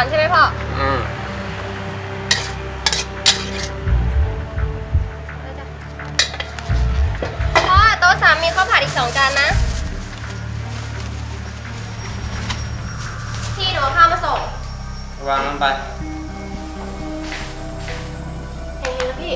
งบอลใช่ไหมพ่อ อืมพ่อโต๊ะสามมีข้าวผัดอีกสองจานนะพี่หนูเอาข้าวมาส่งวางมันไป เห็นแล้วพี่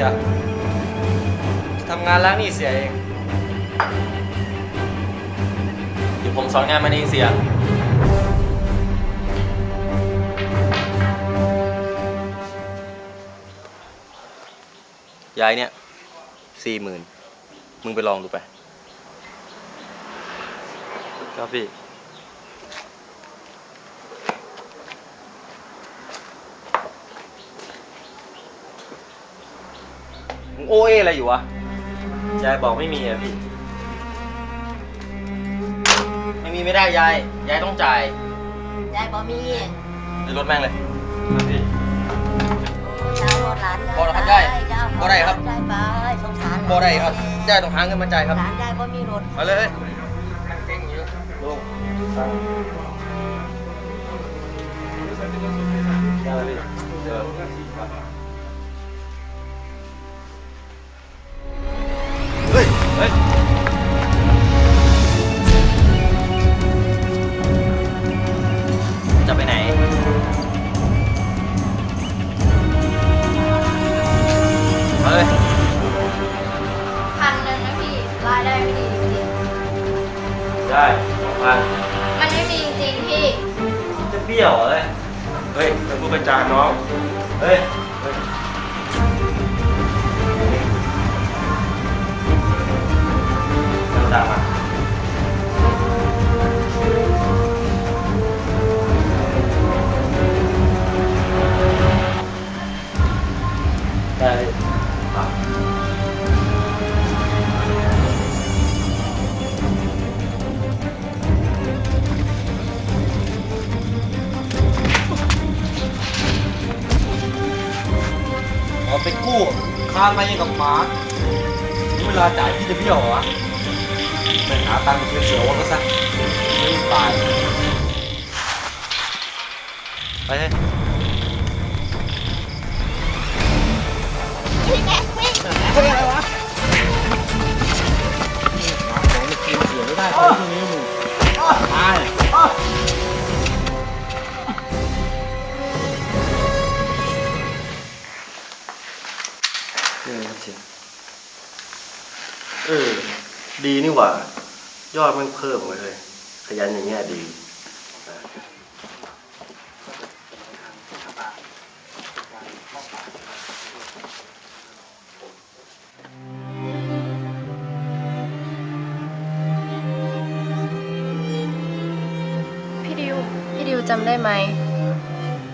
สีย ทำงานล้างหนี้เสียเองเดี๋ยวผมสอนงานมันเองเสีย ยายเนี่ยสี่หมื่นมึงไปลองดูไป ครับพี่ มึงโอเออะไรอยู่วะ ยายบอกไม่มีอะพี่ ไม่มีไม่ได้ยาย ยายต้องจ่ายยายบ่มีในรถแม่งเลยครับพี่เจ้ารถหลานบ่ได้ครับยายบ่ได้ครับยายไปสงสารหลานบ่ได้ครับยายต้องหาเงินมาจ่ายครับ หลานยายบ่มีรถมาเลยลุงสั่งได้เลยพี่เออ ไปกู้คามายังกับหมานี่เวลาจ่ายพี่จะเบี้ยวเหรอวะไปหาตังค์เป็นเสือวะก็ซะไม่ตายไปเลย เออ ดีนี่หว่า ยอดมันเพิ่มไปเลย ขยันอย่างเงี้ยดีพี่ดิว พี่ดิวจำได้ไหม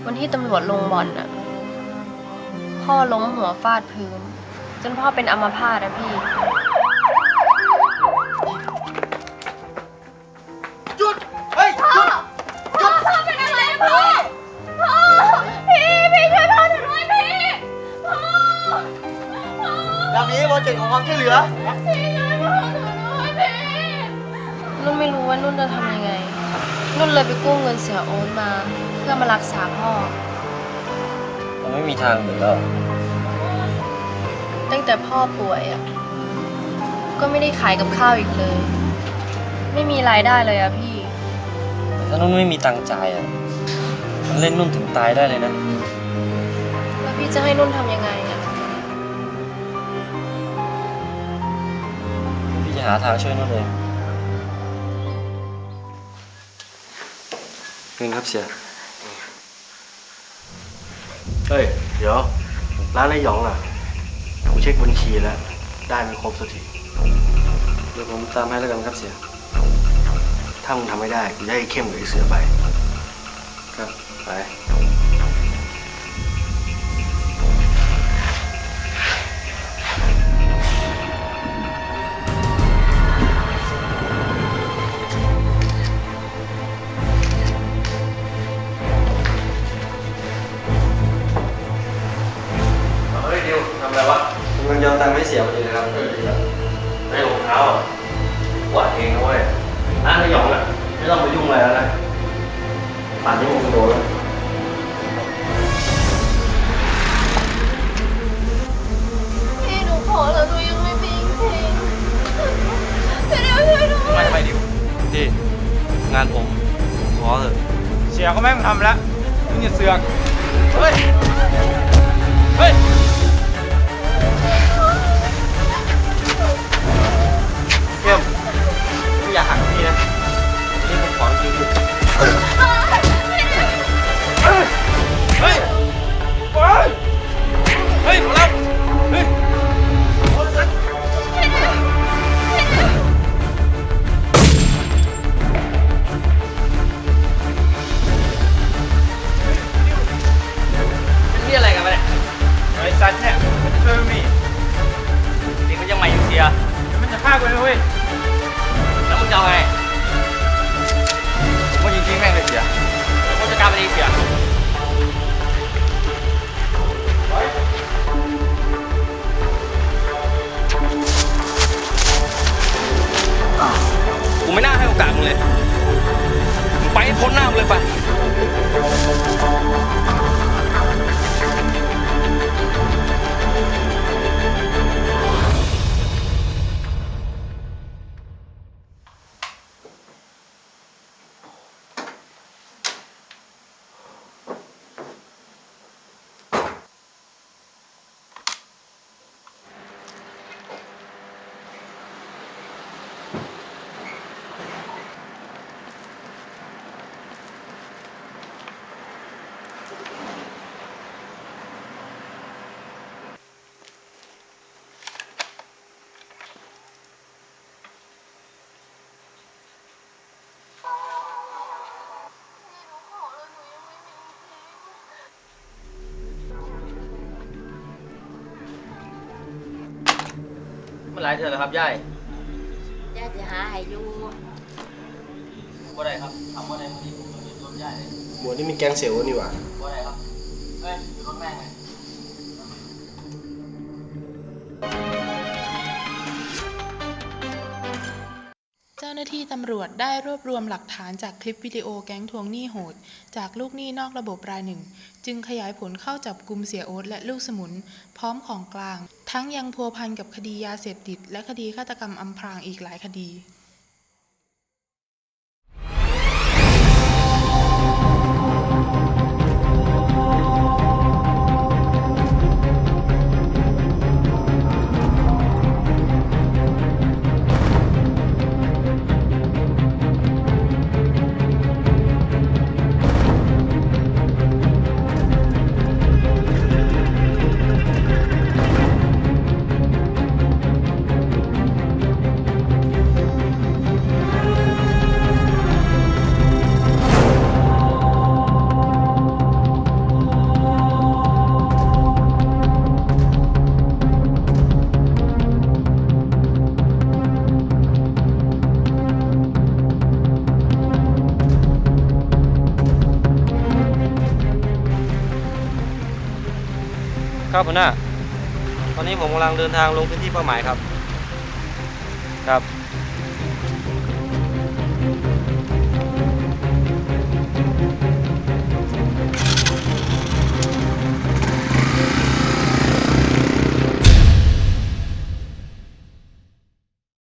วันที่ตำรวจลงบอลน่ะ พ่อล้มหัวฟาดพื้น จนพ่อเป็นอัมพาตอะพี่ ความช่วยเหลือ พี่ช่วยพ่อหนูด้วยพี่นุ่นไม่รู้ว่านุ่นจะทำยังไง นุ่นเลยไปกู้เงินเสียโอ๊ตมา เพื่อมารักษาพ่อ มันไม่มีทางเหลือแล้ว ตั้งแต่พ่อป่วยอะ ก็ไม่ได้ขายกับข้าวอีกเลย ไม่มีรายได้เลยอะพี่ถ้านุ่นไม่มีตังค์จ่ายอะ มันเล่นนุ่นถึงตายได้เลยนะ แล้วพี่พี่จะให้นุ่นทำยังไง หาทางช่วยนุ่นเองเงินครับเสีย เฮ้ย เดี๋ยว ร้านไอ้หยองอะ กูเช็คบัญชีแล้ว ได้ไม่ครบสักที เดี๋ยวผมตามให้แล้วกันครับเสีย ถ้ามึงทำไม่ได้ กูจะให้เข้มกับไอ้เสือไป ครับ ไป ตังค์ไม่เสียพอดีเลยครับไอ้รองเท้าอะกวาดเองนะเว้ยร้านไอ้หยองอะไม่ต้องมายุ่งอะไรแล้วนะป่านนี้มึงโดนแล้วพี่หนูขอแล้วหนูยังไม่มีจริงพี่เดียวช่วยหนูไม่ไม่ดิวพี่งานผมผมขอเถอะเสียก็ไม่ต้องทำแล้วมึงอย่าเสือกเฮ้ยเฮ้ย เมื่อไรเธอแล้วครับย่ายย่าจะหาให้อยู่ว่าไรครับทำว่าไรพอดีผมจะรถย่ายเลยหมวดนี่มีแกงเสียวนี่หว่าว่าไรครับเฮ้ยรถแม่งเลย หน้าที่ตำรวจได้รวบรวมหลักฐานจากคลิปวิดีโอแก๊งทวงหนี้โหด จากลูกหนี้นอกระบบรายหนึ่ง จึงขยายผลเข้าจับกลุ่มเสียโอ๊ตและลูกสมุน พร้อมของกลาง ทั้งยังพัวพันกับคดียาเสพติด และคดีฆาตกรรมอำพรางอีกหลายคดี หัวหน้า ตอนนี้ผมกำลังเดินทางลงพื้นที่เป้าหมายครับ ครับ